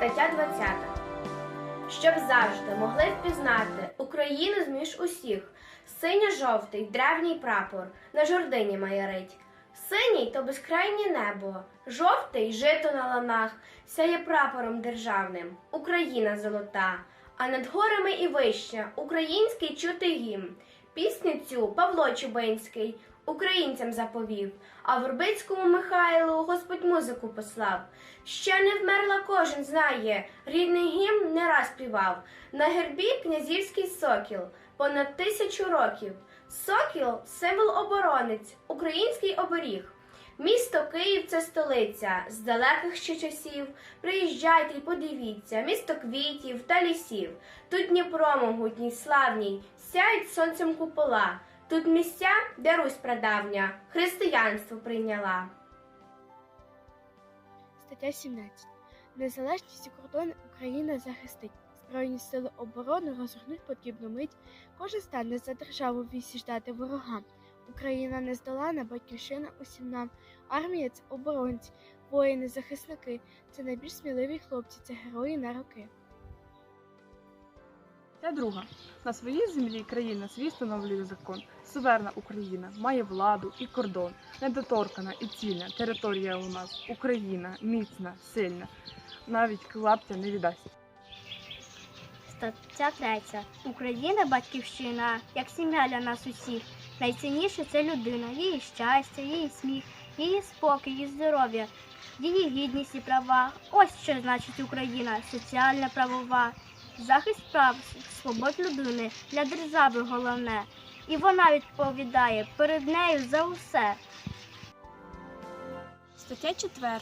стаття 20. Щоб завжди могли впізнати Україну зміж усіх. Синьо-жовтий древній прапор на жордині майорить. Синій то безкрайнє небо, жовтий жито на ланах, сяє прапором державним, Україна золота, а над горами і вище український чути гімн. Пісню цю Павло Чубинський українцям заповів, а Вербицькому Михайлу Господь музику послав. Ще не вмерла кожен знає, рідний гімн не раз співав. На гербі князівський сокіл понад тисячу років. Сокіл символ оборонець, український оберіг. Місто Київ це столиця з далеких ще часів. Приїжджайте й подивіться, місто квітів та лісів. Тут Дніпро могутній, славній, сяють сонцем купола. Тут місця, де Русь прадавня, християнство прийняла. Стаття 17. Незалежність і кордони Україна захистить. Збройні сили оборони розгорнуть потрібну мить. Кожен стане за державу вісі ворогам. Україна нездолана, батьківщина усім нам. Армія це оборонці, воїни, захисники. Це найбільш сміливі хлопці, це герої на роки. Та друга. На своїй землі країна свій встановлює закон. Суверна Україна має владу і кордон. Недоторкана і цільна територія у нас. Україна міцна, сильна. Навіть клаптя не віддасть. Стаття 3. Україна батьківщина, як сім'я для нас усіх. Найцінніше це людина, її щастя, її сміх, її спокій, її здоров'я, її гідність і права. Ось що значить Україна, соціальна правова. Захист прав, свобод людини для держави головне. І вона відповідає перед нею за усе. Стаття 4.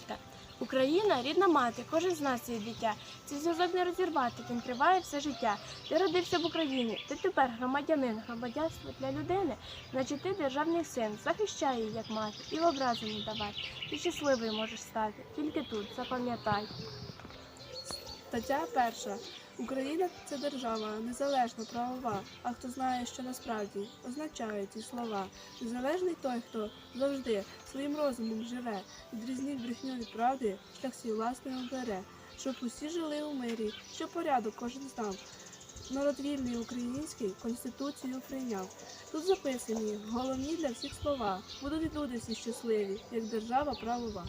Україна рідна мати, кожен з нас є дитя. Цей зв'язок не розірвати, він триває все життя. Ти родився в Україні, ти тепер громадянин, громадянство для людини, значить ти державний син, захищай її, як мати, і в образи не давай. Ти щасливий можеш стати, тільки тут, запам'ятай. Стаття перша. Україна це держава, незалежна, правова. А хто знає, що насправді означають ці слова. Незалежний той, хто завжди своїм розумом живе, відрізнить брехню від правди, шлях свій власний обере, щоб усі жили у мирі, щоб порядок кожен знав. Народ вільний український конституцію прийняв. Тут записані головні для всіх слова. Будуть люди всі щасливі, як держава правова.